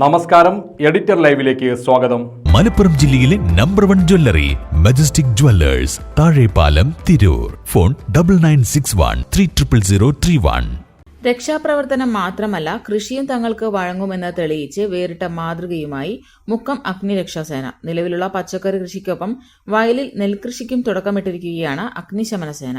നമസ്കാരം എഡിറ്റർ ലൈവിലേക്ക് സ്വാഗതം. മലപ്പുറം ജില്ലയിലെ number one jewellery Majestic jewellers Thazhepalam Tirur. Phone double nine six one three triple zero three one രക്ഷാപ്രവർത്തനം മാത്രമല്ല കൃഷിയും തങ്ങൾക്ക് വഴങ്ങുമെന്ന് തെളിയിച്ച് വേറിട്ട മാതൃകയുമായി മുക്കം അഗ്നിരക്ഷാസേന. നിലവിലുള്ള പച്ചക്കറി കൃഷിക്കൊപ്പം വയലിൽ നെൽകൃഷിക്കും തുടക്കമിട്ടിരിക്കുകയാണ് അഗ്നിശമന സേന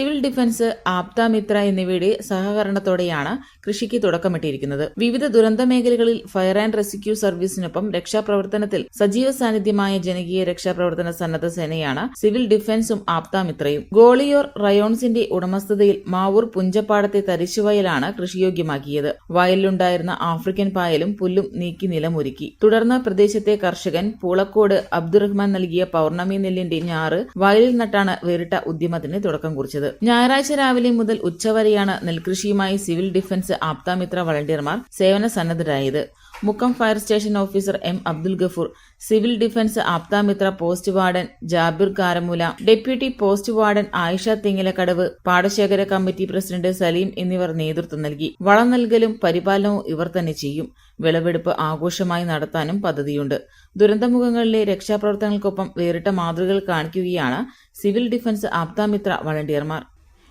സിവിൽ ഡിഫൻസ് ആപ്ത മിത്ര എന്നിവയുടെ സഹകരണത്തോടെയാണ് കൃഷിക്ക് തുടക്കമിട്ടിരിക്കുന്നത്. വിവിധ ദുരന്ത മേഖലകളിൽ ഫയർ ആൻഡ് റെസ്ക്യൂ സർവീസിനൊപ്പം രക്ഷാപ്രവർത്തനത്തിൽ സജീവ സാന്നിധ്യമായ ജനകീയ രക്ഷാപ്രവർത്തന സന്നദ്ധ സേനയാണ് സിവിൽ ഡിഫൻസും ആപ്ത മിത്രയും. ഗോളിയോർ റയോൺസിന്റെ ഉടമസ്ഥതയിൽ മാവൂർ പുഞ്ചപ്പാടത്തെ തരിശുവയലാണ് കൃഷിയോഗ്യമാക്കിയത് വയലിലുണ്ടായിരുന്ന ആഫ്രിക്കൻ പായലും പുല്ലും നീക്കി നിലമൊരുക്കി. തുടർന്ന് പ്രദേശത്തെ കർഷകൻ പൂളക്കോട് അബ്ദുറഹ്മാൻ നൽകിയ പൌർണമി നെല്ലിന്റെ ഞാറ് വയലിൽ നട്ടാണ് വേറിട്ട ഉദ്യമത്തിന് തുടക്കം കുറിച്ചത്. ഞായറാഴ്ച രാവിലെ മുതൽ ഉച്ചവരെയാണ് നെൽകൃഷിയുമായി സിവിൽ ഡിഫൻസ് ആപ്താമിത്ര വളണ്ടിയർമാർ സേവന സന്നദ്ധരായത്. Mukkam fire station officer M Abdul Gafoor civil defence Aapda Mitra post warden Jabir Karamoola deputy post warden Ayisha Thingilakkadavu പാടശേഖര committee president Saleem എന്നിവർ നേതൃത്വം നൽകി. വളം നൽകലും പരിപാലനവും ഇവർ തന്നെ ചെയ്യും. വിളവെടുപ്പ് ആഘോഷമായി നടത്താനും പദ്ധതിയുണ്ട്. ദുരന്തമുഖങ്ങളിലെ രക്ഷാപ്രവർത്തനങ്ങൾക്കൊപ്പം വേറിട്ട മാതൃകകൾ കാണിക്കുകയാണ് സിവിൽ ഡിഫൻസ് ആപ്താമിത്ര വളണ്ടിയർമാർ.